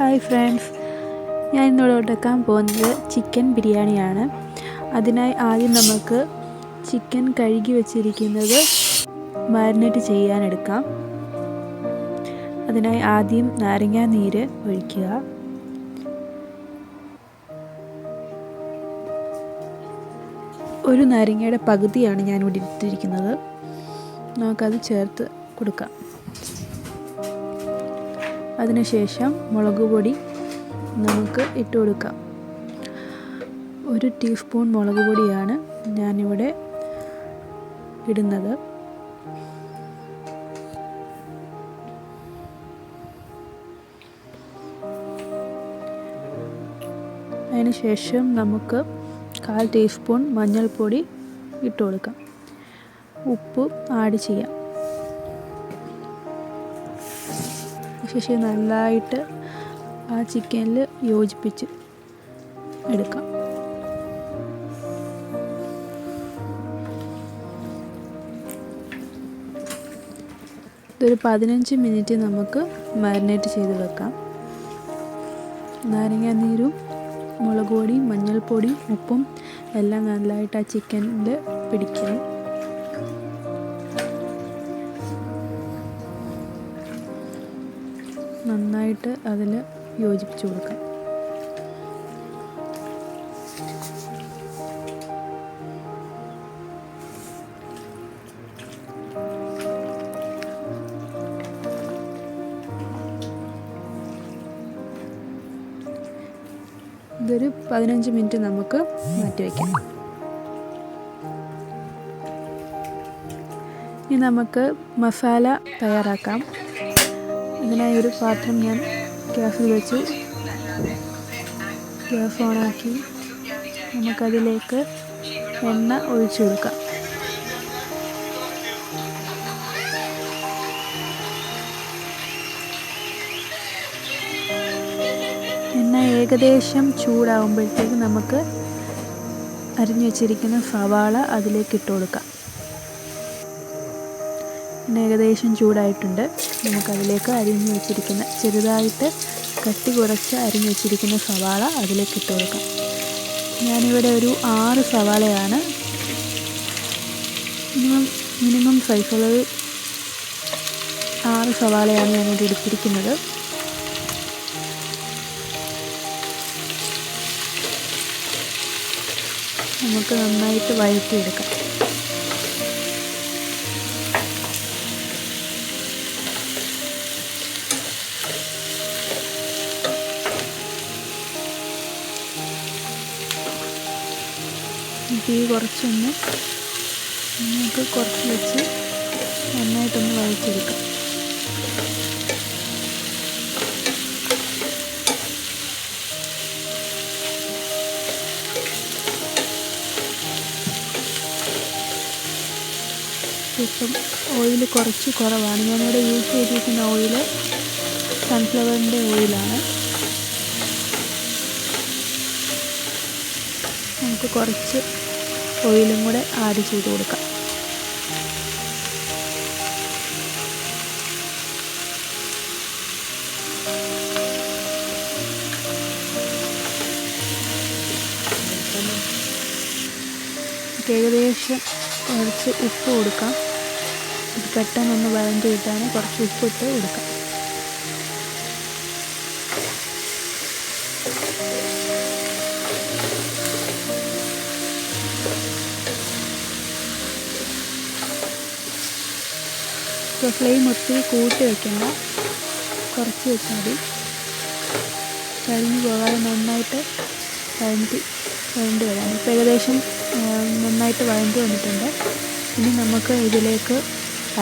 Hi friends. ഞാൻ ഇന്നിവിടെ ഉണ്ടാക്കാൻ പോകുന്നത് ചിക്കൻ ബിരിയാണിയാണ്. അതിനായി ആദ്യം നമുക്ക് ചിക്കൻ കഴുകി വെച്ചിരിക്കുന്നത് മാരിനേറ്റ് ചെയ്യാനെടുക്കാം അതിനായി ആദ്യം നാരങ്ങാ നീര് ഒഴിക്കുക. ഒരു നാരങ്ങയുടെ പകുതിയാണ് ഞാൻ ഞാനിവിടെ ഇട്ടിരിക്കുന്നത്. നമുക്കത് ചേർത്ത് കൊടുക്കാം. അതിനുശേഷം മുളക് പൊടി നമുക്ക് ഇട്ട് കൊടുക്കാം. ഒരു ടീസ്പൂൺ മുളക് പൊടിയാണ് ഞാനിവിടെ ഇടുന്നത്. അതിനുശേഷം നമുക്ക് കാൽ ടീസ്പൂൺ മഞ്ഞൾപ്പൊടി ഇട്ട് കൊടുക്കാം. ഉപ്പ് ആഡ് ചെയ്യാം. ശേഷം നല്ലതായിട്ട് ആ ചിക്കനിൽ യോജിപ്പിച്ച് എടുക്കാം. ഇതൊരു പതിനഞ്ച് മിനിറ്റ് നമുക്ക് മാരിനേറ്റ് ചെയ്ത് വെക്കാം. നാരങ്ങ നീരും മുളക് പൊടി മഞ്ഞൾപ്പൊടി ഉപ്പും എല്ലാം നല്ലതായിട്ട് ആ ചിക്കനിൽ പിടിക്കണം. നന്നായിട്ട് അതിൽ യോജിപ്പിച്ച് കൊടുക്കാം. ഇതൊരു പതിനഞ്ച് മിനിറ്റ് നമുക്ക് മാറ്റി വയ്ക്കാം ഇനി നമുക്ക് മസാല തയ്യാറാക്കാം. അതിനായി ഒരു പാത്രം ഞാൻ ഗ്യാസിൽ വെച്ചു. ഗ്യാസ് ഓണാക്കി നമുക്കതിലേക്ക് എണ്ണ ഒഴിച്ചു കൊടുക്കാം. എണ്ണ ഏകദേശം ചൂടാവുമ്പോഴത്തേക്ക് നമുക്ക് അരിഞ്ഞു വെച്ചിരിക്കുന്ന സവാള അതിലേക്ക് ഇട്ട് കൊടുക്കാം. ഏകദേശം ചൂടായിട്ടുണ്ട്. നമുക്കതിലേക്ക് അരിഞ്ഞു വെച്ചിരിക്കുന്ന ചെറുതായിട്ട് കട്ടി കുറച്ച് അരിഞ്ഞു വെച്ചിരിക്കുന്ന സവാള അതിലേക്ക് ഇട്ട് കൊടുക്കാം. ഞാനിവിടെ ഒരു ആറ് സവാളയാണ് മിനിമം മിനിമം സൈസുള്ളത് ആറ് സവാളയാണ് ഞാനിവിടെ എടുത്തിരിക്കുന്നത്. നമുക്ക് നന്നായിട്ട് വഴറ്റിയെടുക്കാം. തീ കുറച്ചൊന്ന് നമുക്ക് കുറച്ച് വെച്ച് നന്നായിട്ടൊന്ന് വഴിച്ചെടുക്കാം ഇപ്പം ഓയിൽ കുറച്ച് കുറവാണ്. ഞാനിവിടെ യൂസ് ചെയ്തിരിക്കുന്ന ഓയിൽ സൺഫ്ലവറിന്റെ ഓയിലാണ് നമുക്ക് കുറച്ച് ഓയിലും കൂടെ ആഡ് ചെയ്ത് കൊടുക്കാം. ഏകദേശം കുറച്ച് ഉപ്പ് കൊടുക്കാം. പെട്ടെന്നൊന്ന് വഴണ്ടി കിട്ടാൻ കുറച്ച് ഉപ്പിട്ട് കൊടുക്കാം. ഫ്ലെയിം ഒത്തിരി കൂട്ടി വയ്ക്കണ്ട കുറച്ച് വെച്ചാൽ മതി. കരിഞ്ഞു പോകാതെ നന്നായിട്ട് വഴണ്ടി വഴണ്ടി വരാം. ഇപ്പോൾ ഏകദേശം നന്നായിട്ട് വഴണ്ടി വന്നിട്ടുണ്ട്. ഇനി നമുക്ക് ഇതിലേക്ക്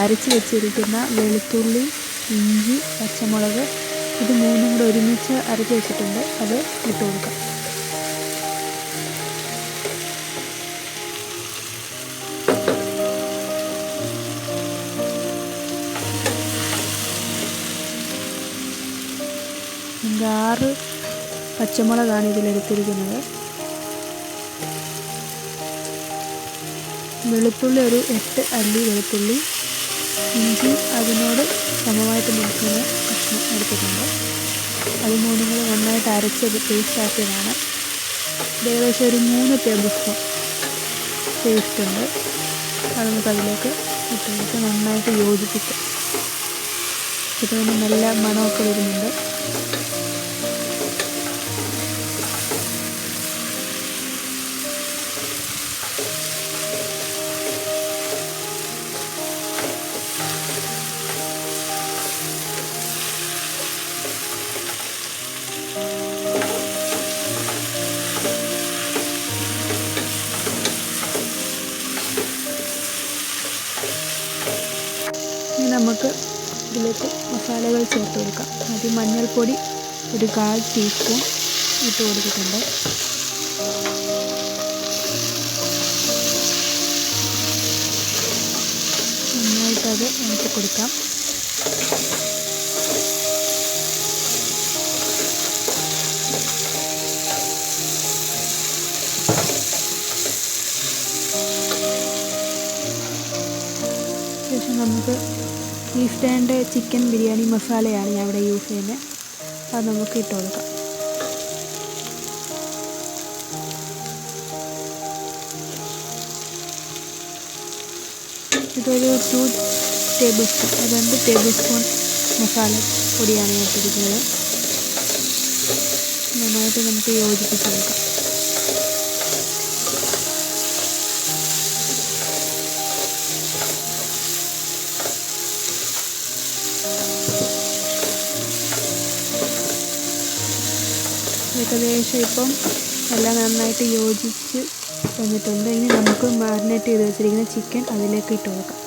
അരച്ച് വെച്ചിരിക്കുന്ന വെളുത്തുള്ളി ഇഞ്ചി പച്ചമുളക് ഇത് മൂന്നും കൂടെ ഒരുമിച്ച് അരച്ച് വെച്ചിട്ടുണ്ട്. അത് ഇട്ട് കൊടുക്കാം. പച്ചമുളകാണ് ഇതിലെടുത്തിരിക്കുന്നത്. വെളുത്തുള്ളി ഒരു എട്ട് അല്ലി വെളുത്തുള്ളി ഇഞ്ചി അതിനോട് സമമായിട്ട് നിൽക്കുന്ന കഷ്ണം എടുത്തിട്ടുണ്ട്. അത് മൂന്നും കൂടി നന്നായിട്ട് അരച്ചത് പേസ്റ്റ് ആക്കിയതാണ്. ഇത് ഏകദേശം ഒരു മൂന്ന് ടേബിൾ സ്പൂൺ പേസ്റ്റ് ഉണ്ട്. അത് നമുക്ക് അതിലേക്ക് ഇട്ട് കൊടുത്ത് നന്നായിട്ട് യോജിപ്പിക്കാം. ഇതൊന്ന് നല്ല മണമൊക്കെ വരുന്നുണ്ട്. നമുക്ക് ഇതിലേക്ക് മസാലകൾ ചേർത്ത് കൊടുക്കാം. ആദ്യം മഞ്ഞൾപ്പൊടി ഒരു കാൽ ടീസ്പൂൺ ഇട്ട് കൊടുത്തിട്ടുണ്ട്. നന്നായിട്ടത് ഇണക്കി കൊടുക്കാം. ശേഷം നമുക്ക് ഈസ്റ്റേണിന്റെ ചിക്കൻ ബിരിയാണി മസാലയാണ് ഞാൻ ഇവിടെ യൂസ് ചെയ്യുന്നത്. അത് നമുക്ക് ഇട്ട് കൊടുക്കാം. ഇതൊരു ടു ടേബിൾ സ്പൂൺ രണ്ട് ടേബിൾ സ്പൂൺ മസാല പൊടിയാണ് ഞാൻ ഇട്ടിരിക്കുന്നത്. നന്നായിട്ട് നമുക്ക് യോജിപ്പിച്ചെടുക്കാം. ഏകദേശം ഇപ്പം എല്ലാം നന്നായിട്ട് യോജിച്ച് വന്നിട്ടുണ്ട്. ഇനി നമുക്ക് മാരിനേറ്റ് ചെയ്ത് വെച്ചിരിക്കുന്ന ചിക്കൻ അതിലേക്ക് ഇട്ട് കൊടുക്കാം.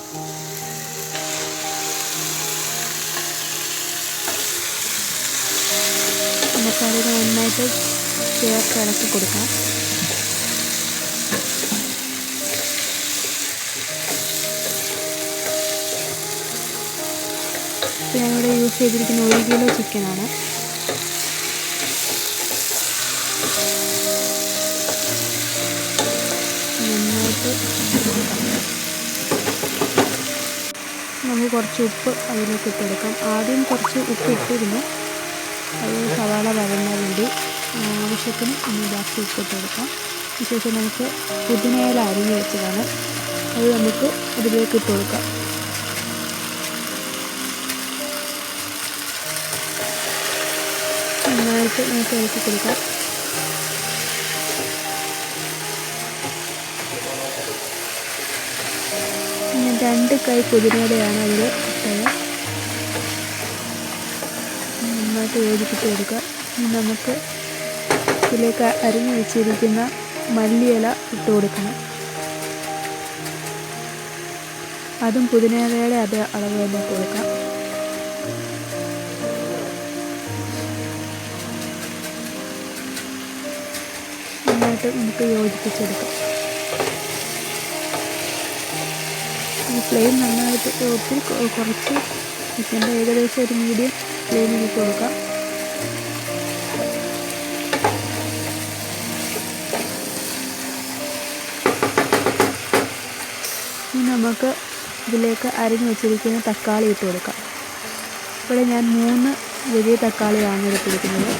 മസാലകൾ നന്നായിട്ട് ചേർത്ത് ഇളക്കി കൊടുക്കാം. ഞാനിവിടെ യൂസ് ചെയ്തിരിക്കുന്ന ഒരു കിലോ ചിക്കനാണ് നന്നായിട്ട് നമുക്ക് കുറച്ച് ഉപ്പ് അതിലേക്ക് ഇട്ടെടുക്കാം. ആദ്യം കുറച്ച് ഉപ്പ് ഇട്ടിരുന്നു. അത് സവാള വഴങ്ങാൻ വേണ്ടി ആവശ്യത്തിന് ഒന്ന് ബാക്കി ഉപ്പ് ഇട്ട് കൊടുക്കാം അതിനുശേഷം നമുക്ക് പുതിനയില അരിഞ്ഞ് വെച്ചതാണ്. അത് നമുക്ക് അതിലേക്ക് ഇട്ട് കൊടുക്കാം. നന്നായിട്ട് നമുക്ക് ഇളക്കി കൊടുക്കാം. രണ്ട് കൈ പുതിനയിലയാണ് അതിൽ ഇട്ടത് നന്നായിട്ട് യോജിപ്പിച്ച് കൊടുക്കുക. നമുക്ക് ഇതിലേക്ക് അരിഞ്ഞു വെച്ചിരിക്കുന്ന മല്ലിയില ഇട്ട് കൊടുക്കണം. അതും പുതിനയിലയുടെ അതേ അളവ് തന്നെ കൊടുക്കാം. നന്നായിട്ട് നമുക്ക് യോജിപ്പിച്ചെടുക്കാം. ഫ്ലെയിം നന്നായിട്ട് ഒത്തിരി കുറച്ച് ചിക്കന്റെ ഏകദേശം ഒരു മീഡിയം ഫ്ലെയിമിൽ ഇട്ട് കൊടുക്കാം. ഇനി നമുക്ക് ഇതിലേക്ക് അരിഞ്ഞു വെച്ചിരിക്കുന്ന തക്കാളി ഇട്ട് കൊടുക്കാം. ഇവിടെ ഞാൻ മൂന്ന് വലിയ തക്കാളിയാണ് എടുത്തിരിക്കുന്നത്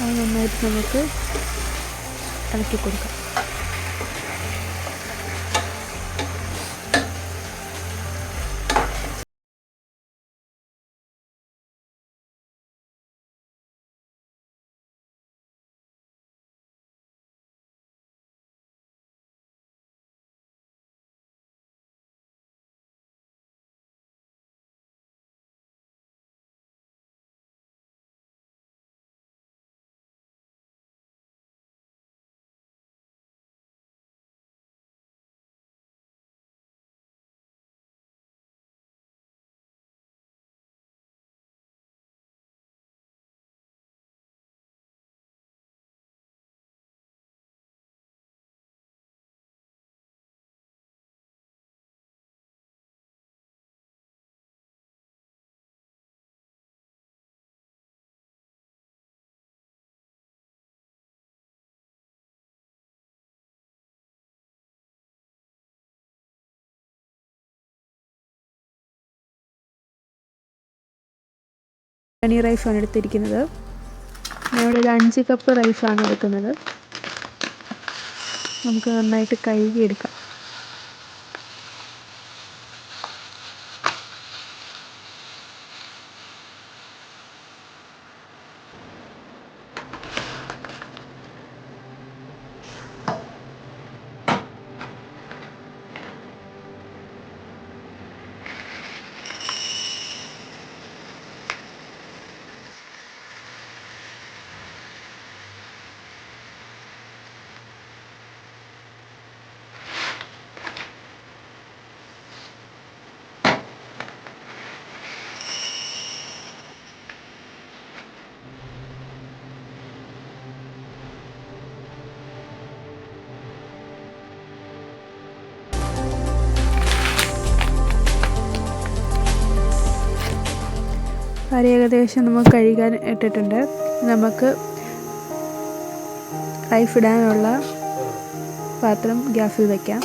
അത് നന്നായിട്ട് നമുക്ക് ഇളക്കി കൊടുക്കാം. ബിരിയാണി റൈസാണ് എടുത്തിരിക്കുന്നത്. ഞാനിവിടെ ഒരു അഞ്ച് കപ്പ് റൈസാണ് എടുക്കുന്നത്. നമുക്ക് നന്നായിട്ട് കഴുകിയെടുക്കാം. അരി ഏകദേശം നമുക്ക് കഴുകാൻ ഇട്ടിട്ടുണ്ട്. നമുക്ക് റൈസ് ഇടാനുള്ള പാത്രം ഗ്യാസിൽ വയ്ക്കാം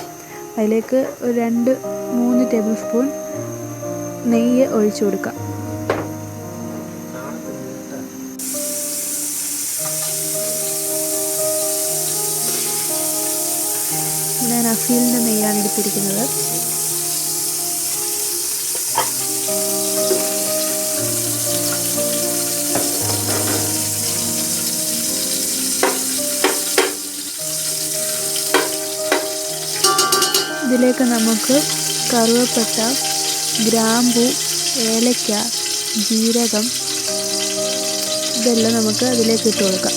അതിലേക്ക് ഒരു രണ്ട് മൂന്ന് ടേബിൾ സ്പൂൺ നെയ്യ് ഒഴിച്ചു കൊടുക്കാം. ഞാൻ അഫീലിന്റെ നെയ്യാണ് എടുത്തിരിക്കുന്നത്. ഇതിലേക്ക് നമുക്ക് കറുവപ്പട്ട ഗ്രാമ്പു ഏലക്ക ജീരകം ഇതെല്ലാം നമുക്ക് അതിലേക്ക് ഇട്ട് കൊടുക്കാം.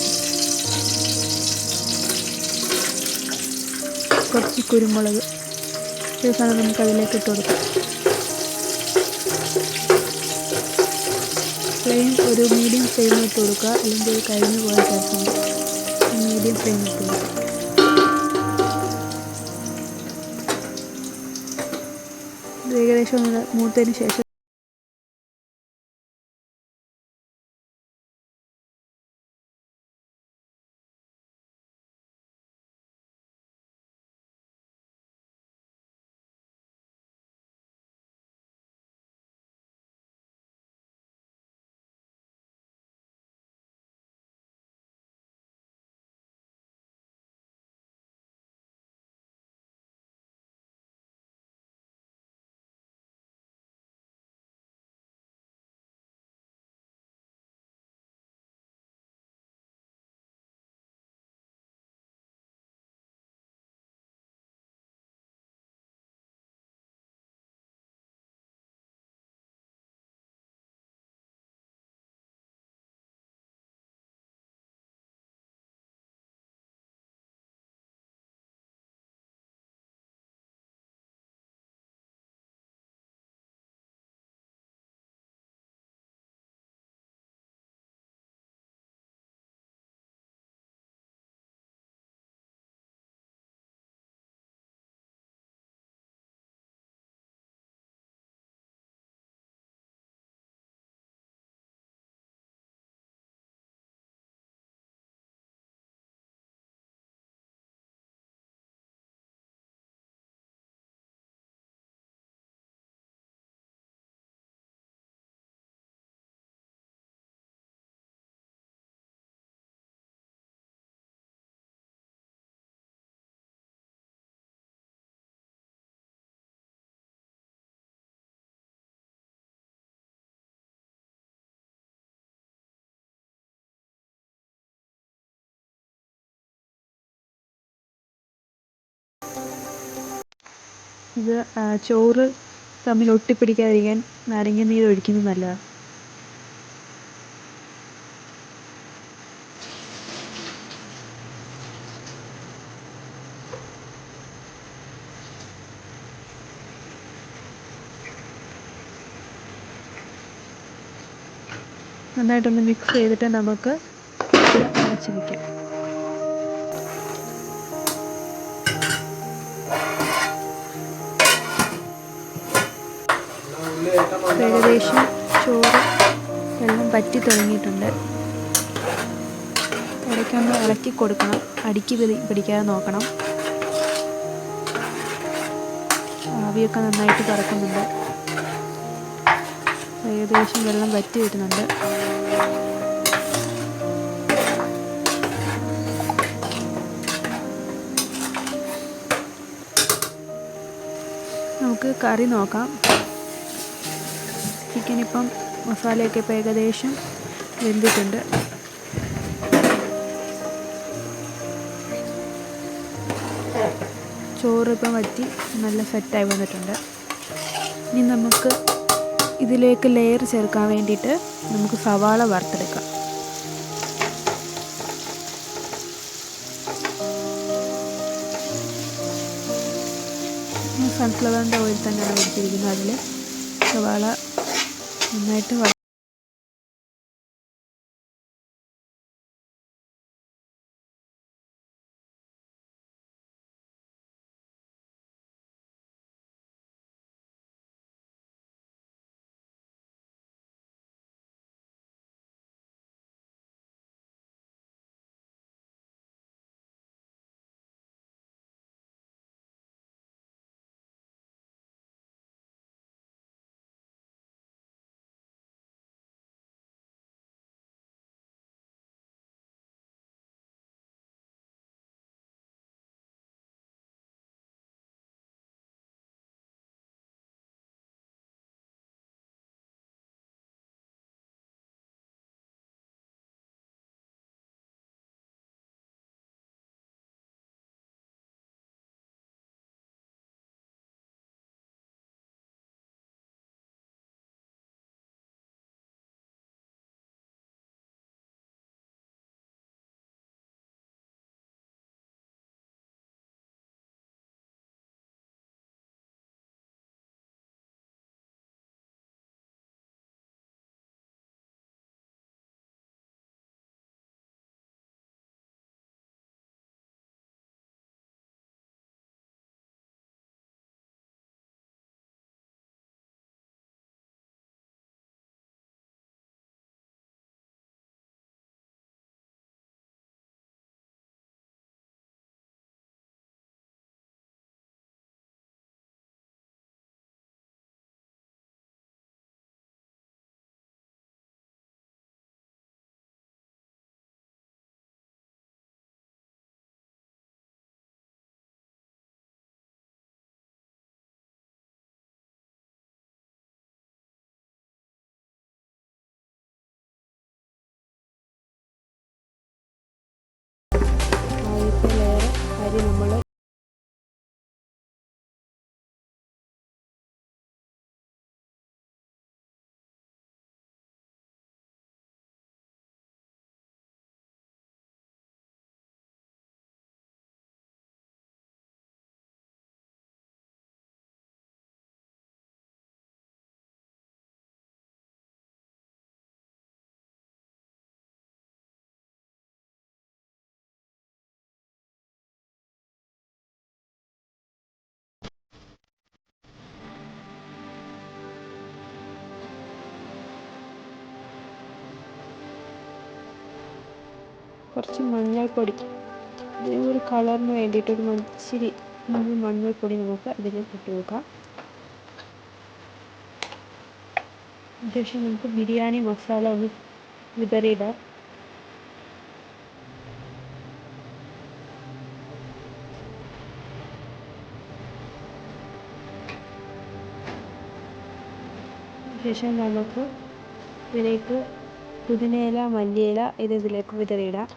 കുറച്ച് കുരുമുളക് ഈ സാധനം നമുക്ക് അതിലേക്ക് ഇട്ട് കൊടുക്കാം. ഫ്ലെയിം ഒരു മീഡിയം ഫ്ലെയിം ഇട്ട് കൊടുക്കുക. അല്ലെങ്കിൽ കഴിഞ്ഞു പോകാൻ ചാൻസ് മീഡിയം ഫ്ലെയിം ഇട്ട് കൊടുക്കുക. ഏകദേശം മൂത്തതിന് ശേഷം ഇത് ചോറ് തമ്മിൽ ഒട്ടിപ്പിടിക്കാതിരിക്കാൻ നാരങ്ങ നീര് ഒഴിക്കുന്നത് നല്ലതാണ് നന്നായിട്ടൊന്ന് മിക്സ് ചെയ്തിട്ട് നമുക്ക് അടച്ചു വയ്ക്കാം ഏകദേശം ചോറ് വെള്ളം പറ്റി തുടങ്ങിയിട്ടുണ്ട്. ഇടയ്ക്കൊന്ന് ഇളക്കി കൊടുക്കണം. അടിക്ക് പിടി പിടിക്കാതെ നോക്കണം. ആവിയൊക്കെ നന്നായിട്ട് കറക്കുന്നുണ്ട്. ഏകദേശം വെള്ളം വറ്റി വരുന്നുണ്ട്. നമുക്ക് കറി നോക്കാം. ചിക്കൻ ഇപ്പം മസാലയൊക്കെ ഇപ്പോൾ ഏകദേശം വെന്തിട്ടുണ്ട്. ചോറ് ഇപ്പം വറ്റി നല്ല സെറ്റായി വന്നിട്ടുണ്ട്. ഇനി നമുക്ക് ഇതിലേക്ക് ലെയർ ചേർക്കാൻ വേണ്ടിയിട്ട് നമുക്ക് സവാള വറുത്തെടുക്കാം. സൺഫ്ലവറിന്റെ ഓയിൽ തന്നെയാണ് വെച്ചിരിക്കുന്നത് അതിൽ സവാള നന്നായിട്ട് കുറച്ച് മഞ്ഞൾപ്പൊടി ഇതിന് ഒരു കളറിന് വേണ്ടിയിട്ട് ഒരു ഇച്ചിരി മഞ്ഞൾപ്പൊടി നമുക്ക് അതിലേക്ക് ഇട്ട് കൊടുക്കാം. അത്യാവശ്യം നമുക്ക് ബിരിയാണി മസാല ഒന്ന് വിതറിയിടാം. ശേഷം നമുക്ക് ഇതിലേക്ക് പുതിനയില മല്ലിയില ഇത് ഇതിലേക്ക് വിതറിയിടാം.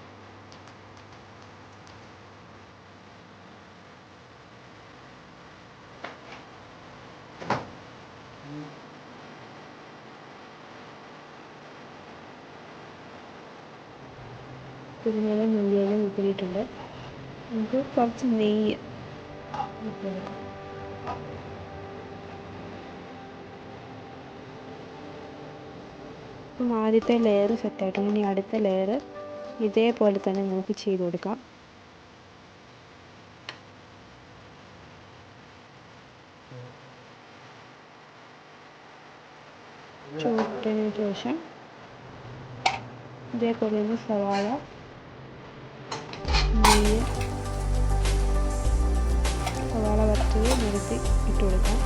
പുതിനയില മല്ലിയില വിതറിയിട്ടുണ്ട് നമുക്ക് കുറച്ച് നെയ്യ് ഇപ്പം ആദ്യത്തെ ലെയർ സെറ്റായിട്ടുണ്ട് ഇനി അടുത്ത ലെയർ ഇതേപോലെ തന്നെ നമുക്ക് ചെയ്ത് കൊടുക്കാം. ചൂട്ടതിന് ശേഷം ഇതേപോലെ തന്നെ സവാള വറുത്തത് നിരത്തി ഇട്ട് കൊടുക്കാം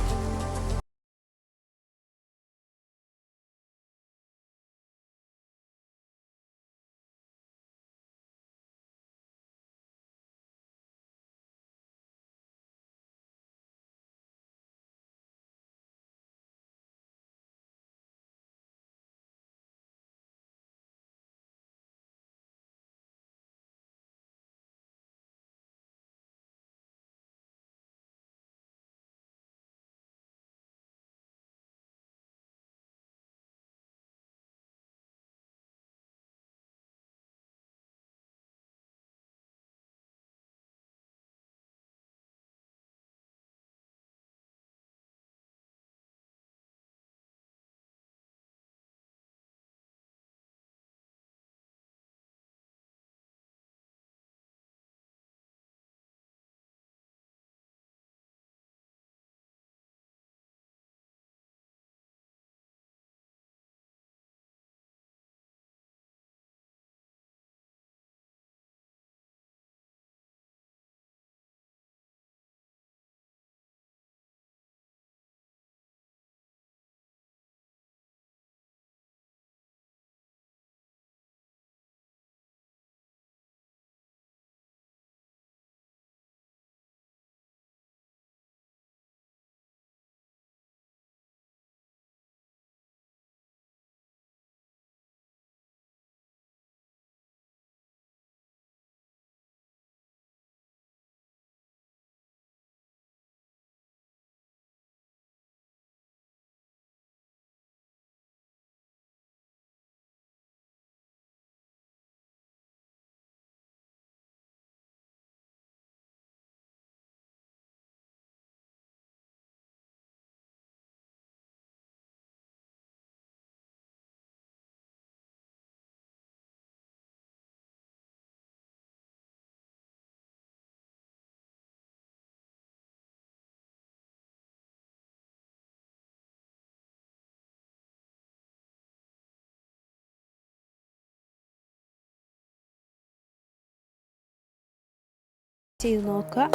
ചെയ്ത് നോക്കുക.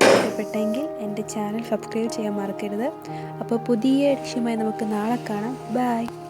ഇഷ്ടപ്പെട്ടെങ്കിൽ എന്റെ ചാനൽ സബ്സ്ക്രൈബ് ചെയ്യാൻ മറക്കരുത്. അപ്പോൾ പുതിയ ലക്ഷ്യമായി നമുക്ക് നാളെ കാണാം. ബൈ.